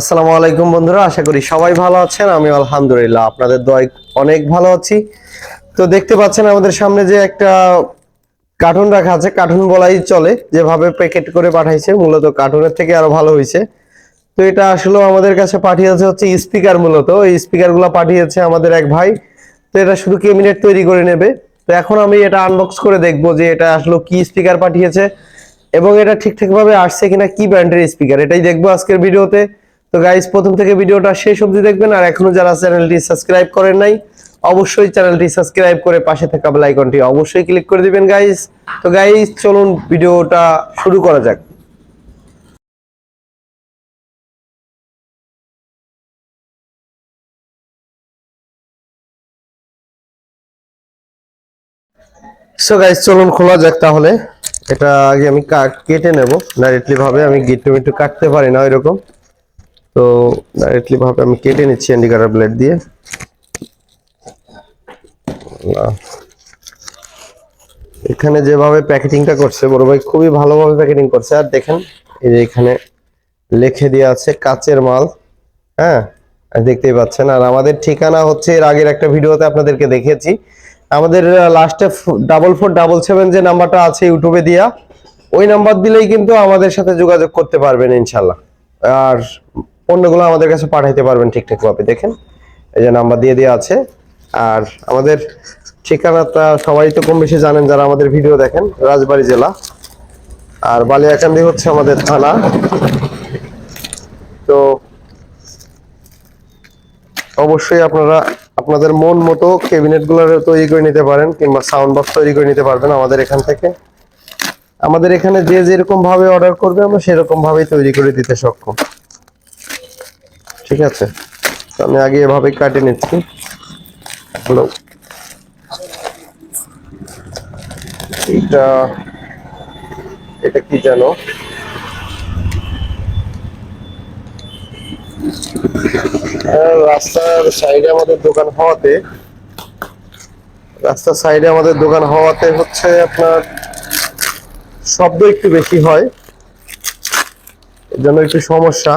আসসালামু আলাইকুম বন্ধুরা, আশা করি সবাই ভালো আছেন। আমি আলহামদুলিল্লাহ, আপনাদের দয় অনেক ভালো আছি। তো দেখতে পাচ্ছেন আমাদের সামনে যে একটা কার্টুন রাখা আছে, কার্টুন বলাই চলে, যেভাবে প্যাকেট করে পাঠাইছে, মূলত কার্টুনের থেকে আরও ভালো হয়েছে তো এটা আসলে আমাদের কাছে পাঠিয়েছে হচ্ছে স্পিকার মূলত, এই স্পিকারগুলো পাঠিয়েছে আমাদের এক ভাই। তো এটা শুধু কেবিনেট তৈরি করে নেবে। তো এখন আমি এটা আনবক্স করে দেখব যে এটা আসলে কি স্পিকার পাঠিয়েছে, এবং এটা ঠিকঠাক ভাবে আসছে কিনা, কি ব্র্যান্ডের স্পিকার এটাই দেখব আজকের ভিডিওতে তো গাইস প্রথম থেকে ভিডিওটা শেষ অবধি দেখবেন, আর এখনও যারা চ্যানেলটি সাবস্ক্রাইব করেন নাই, অবশ্যই চ্যানেলটি সাবস্ক্রাইব করে পাশে থাকা বেল আইকনটি অবশ্যই ক্লিক করে দিবেন গাইস তো গাইস চলুন ভিডিওটা শুরু করা যাক। সো গাইস চলুন খোলা যাক তাহলে। এটা আগে আমি কাট নেব। ডাইরেক্টলি ভাবে আমি গিট্টু মিট্টু কাটতে পারি না এরকম তো ডাইরেক্টলি ভাবে আমি কেটে নিচ্ছি অ্যান্ডিকাটার ব্লেড দিয়ে। এখানে যেভাবে প্যাকেটিংটা করছে, বড় ভাই খুবই ভালোভাবে প্যাকেটিং করছে। আর দেখেন, এই যে এখানে লিখে দেওয়া আছে কাচের মাল। হ্যাঁ দেখতেই পাচ্ছেন। আর আমাদের ঠিকানা হচ্ছে এর আগের একটা ভিডিওতে আপনাদেরকে দেখিয়েছি। আমাদের লাস্টে ডাবল ফোর ডাবল সেভেন যে নাম্বারটা আছে ইউটিউবে দিয়া, ওই নাম্বার দিলেই কিন্তু আমাদের সাথে যোগাযোগ করতে পারবেন ইনশাল্লাহ আর পণ্যগুলো আমাদের কাছে পাঠাইতে পারবেন ঠিকঠাক ভাবে দেখেন? এই যে নাম্বার দিয়ে দেওয়া আছে। আর আমাদের ঠিকানাটা সবাই তো কম বেশি জানেন যারা আমাদের ভিডিও দেখেন, রাজবাড়ী জেলা। আর বালিয়াকান্দি হচ্ছে আমাদের থানা। তো অবশ্যই আপনারা আপনাদের মন মতো ক্যাবিনেটগুলো তৈরি করে নিতে পারেন, কিংবা সাউন্ড বক্স তৈরি করে নিতে পারবেন আমাদের এখান থেকে। আমাদের এখানে যে যেরকম ভাবে অর্ডার করবে, আমরা সেরকম ভাবেই তৈরি করে দিতে সক্ষম। ঠিক আছে? আমি আগে এভাবে কাটে নিচ্ছি। হ্যালো। এটা এটা কি জানো আহ, রাস্তার সাইডে আমাদের দোকান হওয়াতে রাস্তার সাইডে আমাদের দোকান হওয়াতে হচ্ছে আপনার শব্দ একটু বেশি হয়। এর জন্য একটু সমস্যা।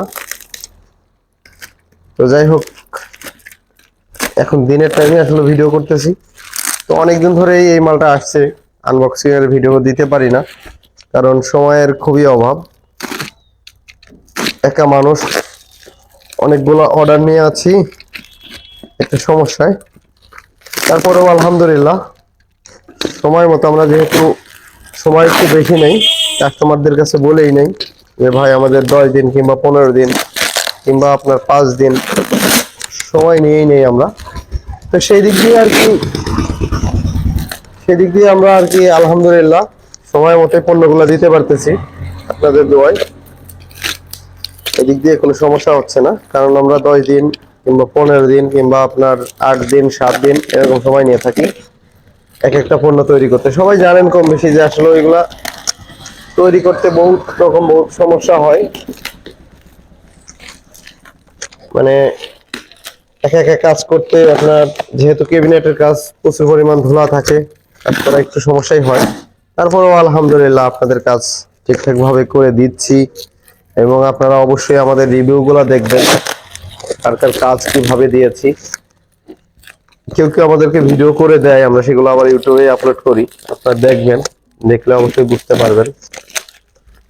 তো যাই হোক, এখন দিনের টাইমে আসলে ভিডিও করতেছি। তো অনেকদিন ধরেই এই মালটা আসছে আনবক্সিং এর ভিডিও দিতে পারি না, কারণ সময়ের খুবই অভাব। একা মানুষ, অনেকগুলো অর্ডার নিয়ে আছি, একটা সমস্যায়। তারপরেও আলহামদুলিল্লাহ, সময় মতো আমরা যেহেতু সময় একটু বেশি নেই কাস্টমারদের কাছে বলেই নেই যে, ভাই, আমাদের দশ দিন কিংবা পনেরো দিন কিংবা আপনার পাঁচ দিন সময় নিয়েই নেই আমরা। তো সেই দিক দিয়ে আর কি সেদিক দিয়ে আমরা আর কি আলহামদুলিল্লাহ সময় মতো পণ্যগুলো দিতে পারতেছি আপনাদের দোয়ায়। এদিক দিয়ে কোনো সমস্যা হচ্ছে না, কারণ আমরা দশ দিন কিংবা পনেরো দিন কিংবা আপনার আট দিন, সাত দিন এরকম সময় নিয়ে থাকি, এক একটা পণ্য তৈরি করতে। সবাই জানেন কম বেশি যে আসলে ওইগুলা তৈরি করতে বহুত রকম বহুত সমস্যা হয়। মানে একা একা কাজ করতে আপনার যেহেতু ক্যাবিনেটের কাজ প্রচুর পরিমাণ ধুলা থাকে কাজ করা একটু সমস্যাই হয়। তারপরেও আলহামদুলিল্লাহ আপনাদের কাজ ঠিকঠাক ভাবে করে দিচ্ছি এবং আপনারা অবশ্যই আমাদের রিভিউগুলো দেখবেন, কার কার কাজ কীভাবে দিয়েছি। কেউ কেউ আমাদেরকে ভিডিও করে দেয়, আমরা সেগুলো আবার ইউটিউবে আপলোড করি, আপনারা দেখবেন, দেখলে অবশ্যই বুঝতে পারবেন।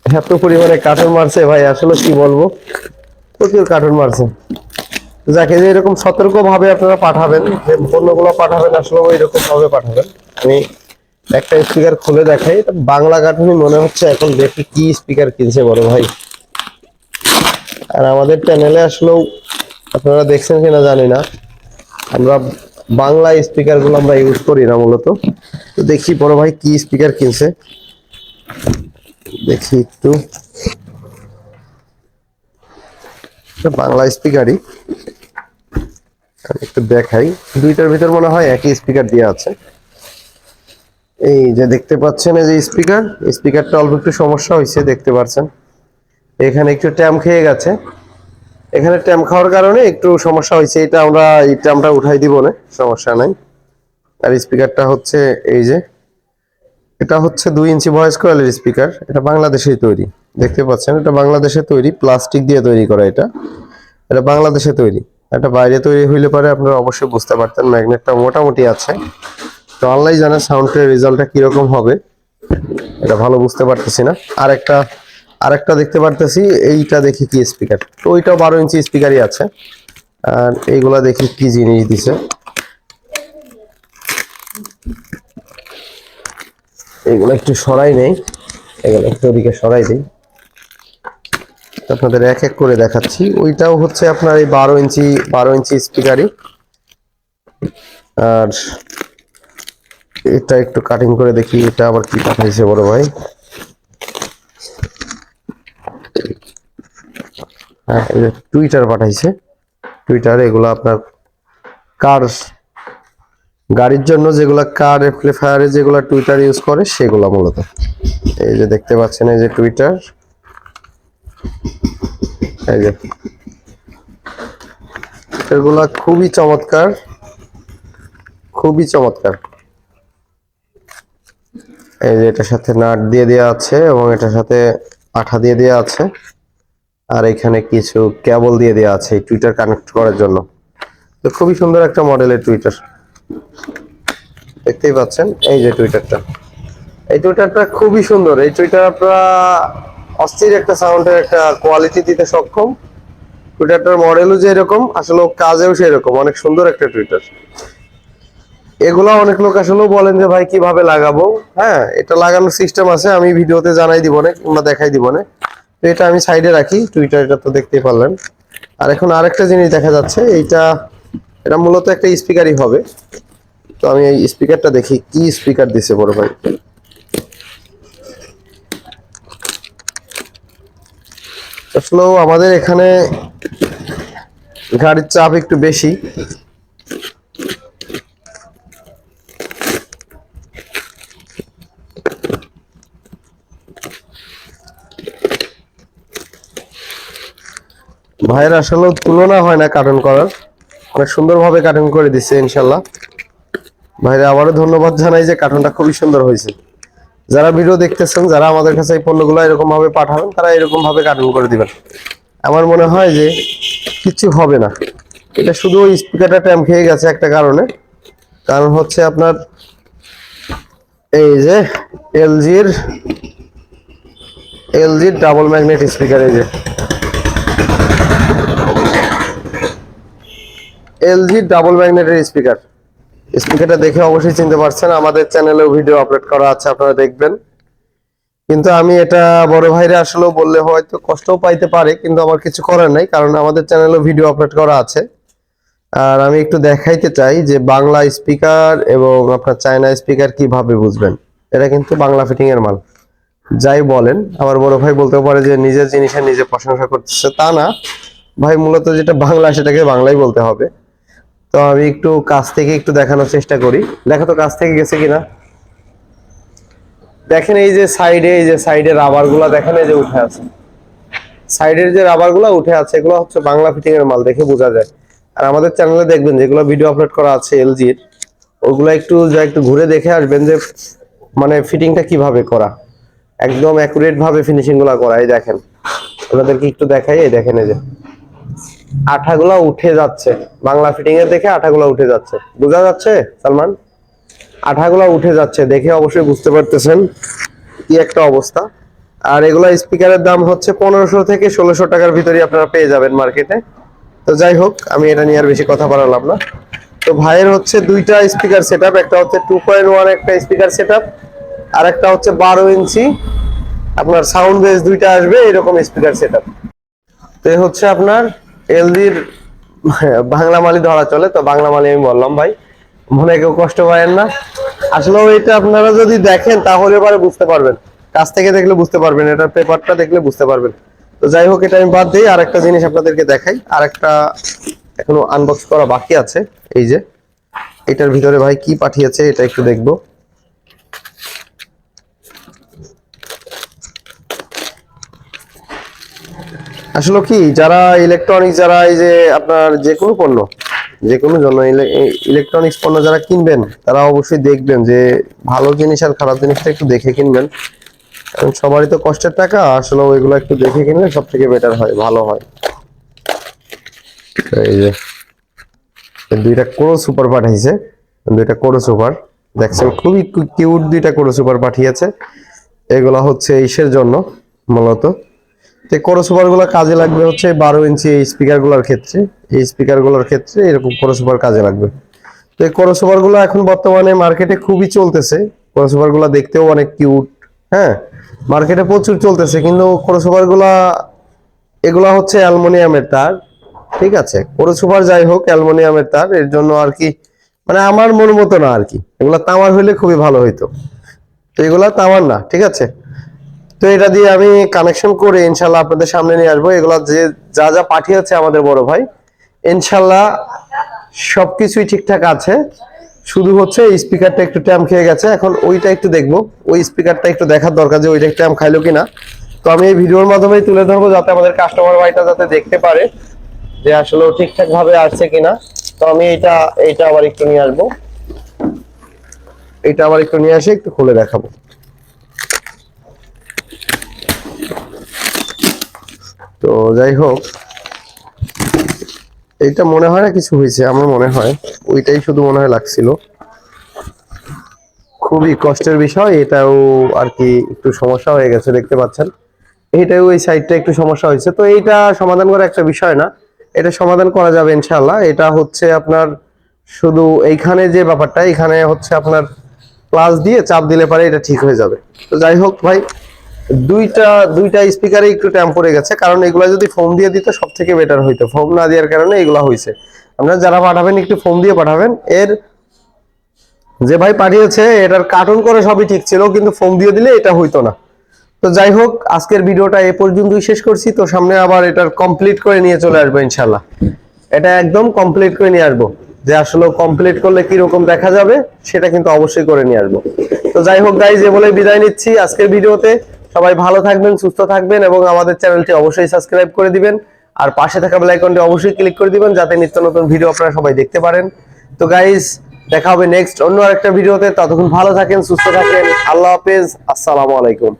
এত পরিমাণে কার্টুন মারছে ভাই, আসলে কি বলব? প্রচুর কার্টুন মারছে। যাকে যে এরকম সতর্ক ভাবে আপনারা পাঠাবেন, যে পণ্যগুলো পাঠাবেন, আসলে ওই রকম ভাবে পাঠাবেন। আমি একটা স্পিকার খুলে দেখাই। বাংলা কার্টুনই মনে হচ্ছে এখন দেখি কি স্পিকার কিনছে বড় ভাই। আর আমাদের চ্যানেলে আসলেও আপনারা দেখছেন কিনা জানি না। আমরা বাংলা স্পিকারগুলো আমরা ইউজ করি না মূলত। তো দেখি বড় ভাই কি স্পিকার কিনছে। দেখি একটু এটা বাংলা স্পিকারই। একটু দেখাই। দুইটার ভিতর মনে হয় একই স্পিকার দেওয়া আছে। এই যে দেখতে পাচ্ছেন এই যে স্পিকার স্পিকারটা অল্প একটু সমস্যা হয়েছে, দেখতে পাচ্ছেন। এখানে একটু ট্যাম খেয়ে গেছে। এখানে ট্যাম খাওয়ার কারণে একটু সমস্যা হয়েছে। এটা আমরা, এই ট্যামটা উঠাই দিব না, সমস্যা নাই। আর স্পিকারটা হচ্ছে এই যে, এটা হচ্ছে দুই ইঞ্চি ভয়েস কয়েলের স্পিকার। এটা বাংলাদেশেই তৈরি। দেখতে পাচ্ছেন, এটা বাংলাদেশে তৈরি, প্লাস্টিক দিয়ে তৈরি করা এটা। এটা বাংলাদেশে তৈরি। এটা বাইরে তৈরি হইলে পরে আপনারা অবশ্যই বুঝতে পারতেন, ম্যাগনেটটা মোটামুটি আছে। তো আল্লাহ জানে সাউন্ডের রেজাল্টটা কীরকম হবে। এটা ভালো বুঝতে পারতেছি না। আর একটা আর একটা দেখতে পারতেছি, এইটা দেখি কি স্পিকার তো ওইটাও বারো ইঞ্চি স্পিকারই আছে। আর এইগুলা দেখি কি জিনিস দিছে। এগুলো একটু সরাই নেই। এগুলো একটু ওদিকে সরাই দিই। আপনাদের এক এক করে দেখাচ্ছি। ওইটাও হচ্ছে আপনার এই বারো ইঞ্চি বারো ইঞ্চি স্পিকারই আর এটা একটু কাটিং করে দেখি, এটা আবার কি পাঠাইছে বড় ভাই? হ্যাঁ টুইটার পাঠাইছে। টুইটার এগুলো আপনার কার গাড়ির জন্য যেগুলা কার অ্যাম্পলিফায়ারে যেগুলা টুইটার ইউজ করে, সেগুলো মূলত। এই যে দেখতে পাচ্ছেন, এই যে টুইটার এগুলা খুবই চমৎকার। খুবই চমৎকার। এই যে এটার সাথে নাট দিয়ে দেওয়া আছে এবং এটার সাথে আঠা দিয়ে দেওয়া আছে। আর এখানে কিছু কেবল দিয়ে দেওয়া আছে এই টুইটার কানেক্ট করার জন্য। তো খুবই সুন্দর একটা মডেলের টুইটার। দেখতেই পাচ্ছেন, এই যে টুইটারটা। এই টুইটারটা খুবই সুন্দর। এই টুইটার আপনারা অস্থির একটা সাউন্ডের একটা কোয়ালিটি দিতে সক্ষম। টুইটারটার মডেলও যে এরকম, আসলে কাজেও সেরকম, অনেক সুন্দর একটা টুইটার এগুলো অনেক লোক আসলেও বলেন যে, ভাই, কীভাবে লাগাবো? হ্যাঁ এটা লাগানোর সিস্টেম আছে, আমি ভিডিওতে জানাই দিব না কিংবা দেখাই দিব না তো এটা আমি সাইডে রাখি টুইটার এটা তো দেখতেই পারলেন। আর এখন আরেকটা জিনিস দেখা যাচ্ছে, এইটা, এটা মূলত একটা স্পিকারই হবে। তো আমি এই স্পিকারটা দেখি, কি স্পিকার দিছে বড় ভাই? আসলেও আমাদের এখানে গাড়ির চাপ একটু বেশি। ভাইয়ের আসলে তুলনা হয় না কার্টুন করার। অনেক সুন্দরভাবে কার্টুন করে দিচ্ছে ইনশাল্লাহ। ভাইরা আবারও ধন্যবাদ জানাই যে কার্টুনটা খুবই সুন্দর হয়েছে। যারা ভিডিও দেখতেছেন, যারা আমাদের কাছে এই পণ্যগুলো এরকম ভাবে পাঠাবেন, তারা এরকম ভাবে কার্টুন করে দিবেন। আমার মনে হয় যে কিছু হবে না। এটা শুধু স্পিকারটা ট্যাম খেয়ে গেছে একটা কারণে। কারণ হচ্ছে আপনার এই যে এলজির এলজির ডাবল ম্যাগনেট স্পিকার এই যে। এলজি ডাবল ম্যাগনেটের স্পিকার স্পিকারটা দেখে অবশ্যই চিনতে পারছেন। আমাদের চ্যানেলেও ভিডিও আপলোড করা আছে, আপনারা দেখবেন। কিন্তু আমি এটা বড় ভাইরা আসলেও বললে হয়তো কষ্টও পাইতে পারে, কিন্তু আমার কিছু করার নাই, কারণ আমাদের চ্যানেলেও ভিডিও আপলোড করা আছে। আর আমি একটু দেখাইতে চাই যে বাংলা স্পিকার এবং আপনার চায়না স্পিকার কীভাবে বুঝবেন? এটা কিন্তু বাংলা ফিটিং এর মাল। যাই বলেন, আমার বড় ভাই বলতে পারে যে নিজের জিনিসের নিজে প্রশংসা করতেছে, তা না। ভাই, মূলত যেটা বাংলা, সেটাকে বাংলাই বলতে হবে। তো আমি একটু কাছ থেকে একটু দেখানোর চেষ্টা করি। দেখা তো কাছ থেকে গেছে কিনা। দেখেন এই যে সাইডে, এই যে সাইডে রাবারগুলা দেখেন, এই যে উঠে আছে। সাইডের যে রাবারগুলা উঠে আছে, এগুলো হচ্ছে বাংলা ফিটিং এর মাল দেখে বোঝা যায়। আর আমাদের চ্যানেলে দেখবেন যেগুলো ভিডিও আপলোড করা আছে এলজির ওগুলো একটু যা একটু ঘুরে দেখে আসবেন যে মানে ফিটিংটা কীভাবে করা। একদম অ্যাকুরেট ভাবে ফিনিশিংগুলা করা, এই দেখেন। আপনাদেরকে একটু দেখাই, এই দেখেন এই যে। আঠাগুলা উঠে যাচ্ছে। বাংলা ফিটিং এর দেখে আঠাগুলা উঠে যাচ্ছে। বোঝা যাচ্ছে, সালমান? আঠাগুলা উঠে যাচ্ছে, দেখে অবশ্যই বুঝতে পারতেছেন কি একটা অবস্থা। আর এগুলা স্পিকারের দাম হচ্ছে পনেরোশো থেকে ষোলোশো টাকার ভিতরে আপনারা পেয়ে যাবেন মার্কেটে তো যাই হোক, আমি এটা নিয়ে আর বেশি কথা বাড়ালাম না। তো ভাইয়ের হচ্ছে দুইটা স্পিকার সেট একটা হচ্ছে টু পয়েন্ট ওয়ান একটা স্পিকার সেট আর একটা হচ্ছে বারো ইঞ্চি। আপনার সাউন্ড বেস দুইটা আসবে, এরকম স্পিকার সেট তো হচ্ছে আপনার এলজির বাংলা মালি ধরা চলে, তো বাংলা মালি আমি বললাম ভাই। মনে কেউ কষ্ট পাবেন না। আসলে এটা আপনারা যদি দেখেন, তাহলে এবারে বুঝতে পারবেন। কাছ থেকে দেখলে বুঝতে পারবেন এটার পেপারটা দেখলে বুঝতে পারবেন। তো যাই হোক, এটা আমি বাদ দিই আর একটা জিনিস আপনাদেরকে দেখাই। আর একটা এখনও আনবক্স করা বাকি আছে, এই যে। এটার ভিতরে ভাই কি পাঠিয়েছে, এটা একটু দেখব। আসলে কি, যারা ইলেকট্রনিক্স যারা এই যে আপনার যে কোনো পণ্য, যে কোনো জন্য ইলেকট্রনিক্স পণ্য যারা কিনবেন, তারা অবশ্যই দেখবেন যে ভালো জিনিস আর খারাপ জিনিসটা একটু দেখে কিনবেন। কারণ সবারই তো কষ্টের টাকা, আসলে ওইগুলো একটু দেখে কিনলে সব থেকে বেটার হয়, ভালো হয়। এই যে দুইটা কোরো সুপার পাঠিয়েছে, দুইটা কোরো সুপার। দেখছেন, খুবই কিউট দুইটা কোরো সুপার পাঠিয়েছে। এগুলা হচ্ছে ইসের জন্য, মূলত। তো কোরো সুপারগুলো কাজে লাগবে হচ্ছে বারো ইঞ্চি এই স্পিকারগুলোর ক্ষেত্রে। এই স্পিকারগুলোর ক্ষেত্রে এরকম কোরো কাজে লাগবে। তো এই কোরো এখন বর্তমানে মার্কেটে খুবই চলতেছে। কোরো দেখতেও অনেক কিউট হ্যাঁ? মার্কেটে প্রচুর চলতেছে, কিন্তু কোরো এগুলা হচ্ছে অ্যালুমিনিয়ামের তার, ঠিক আছে? কোরো যাই হোক, অ্যালুমিনিয়ামের তার, এর জন্য আর কি মানে আমার মন মতো না আর কি। এগুলা তামার হইলে খুবই ভালো হইতো। তো এগুলা তামার না, ঠিক আছে? তো এটা দিয়ে আমি কানেকশন করে ইনশাল্লাহ আপনাদের সামনে নিয়ে আসব। এগুলো যে, যা যা পাঠিয়েছে আমাদের বড় ভাই ইনশাল্লাহ সবকিছুই ঠিকঠাক আছে। শুধু হচ্ছে স্পিকারটা একটু ট্যাম খেয়ে গেছে। এখন ওইটা একটু দেখব। ওই স্পিকারটা একটু দেখার দরকার যে, ওইটা ট্যাম খাইলো কিনা। তো আমি এই ভিডিওর মাধ্যমেই তুলে ধরবো, যাতে আমাদের কাস্টমার ভাইটা যাতে দেখতে পারে যে আসলে ঠিকঠাক ভাবে আসছে কিনা। তো আমি এটা এটা আবার একটু নিয়ে আসব। এটা আবার একটু নিয়ে আসে একটু খুলে দেখাবো। তো যাই হোক, এইটা মনে হয় না কিছু হয়েছে, আমার মনে হয়। ওইটাই শুধু মনে হয় লাগছিল। খুবই কষ্টের বিষয়, এটাও আর কি একটু সমস্যা হয়ে গেছে, দেখতে পাচ্ছেন। এটাও এই সাইডটা একটু সমস্যা হয়েছে। তো এইটা সমাধান করা একটা বিষয় না, এটা সমাধান করা যাবে ইনশাল্লাহ এটা হচ্ছে আপনার শুধু এইখানে যে ব্যাপারটা, এখানে হচ্ছে আপনার প্লাস দিয়ে চাপ দিলে পারে এটা ঠিক হয়ে যাবে। তো যাই হোক ভাই দুইটা দুইটা স্পিকারে একটু ট্যাম্প পড়ে গেছে, কারণ এগুলা যদি ফোম দিয়ে দিত সব থেকে বেটার হইতো। ফোম না দেওয়ার কারণে এগুলা হয়েছে আপনারা যারা পাঠাবেন, একটু ফোম দিয়ে পাঠাবেন। এর যে ভাই পাঠিয়েছে, এটার কার্টুন করে সবই ঠিক ছিল, কিন্তু ফোম দিয়ে দিলে এটা হইতো না। তো যাই হোক, আজকের ভিডিওটা এ পর্যন্তই শেষ করছি। তো সামনে আবার এটার কমপ্লিট করে নিয়ে চলে আসব ইনশাল্লাহ এটা একদম কমপ্লিট করে নিয়ে আসব। যে আসলে কমপ্লিট করলে কি রকম দেখা যাবে, সেটা কিন্তু অবশ্যই করে নিয়ে আসব। তো যাই হোক গাইজ এ বলে বিদায় নিচ্ছি আজকের ভিডিওতে। সবাই ভালো থাকবেন, সুস্থ থাকবেন এবং আমাদের চ্যানেলটি অবশ্যই সাবস্ক্রাইব করে দিবেন। আর পাশে থাকা বেলাইকনটি অবশ্যই ক্লিক করে দিবেন যাতে নিত্য নতুন ভিডিও আপনারা সবাই দেখতে পারেন। তো গাইজ দেখা হবে নেক্সট অন্য আরেকটা ভিডিওতে ততক্ষণ ভালো থাকেন, সুস্থ থাকেন। আল্লাহ হাফেজ। আসসালামু আলাইকুম।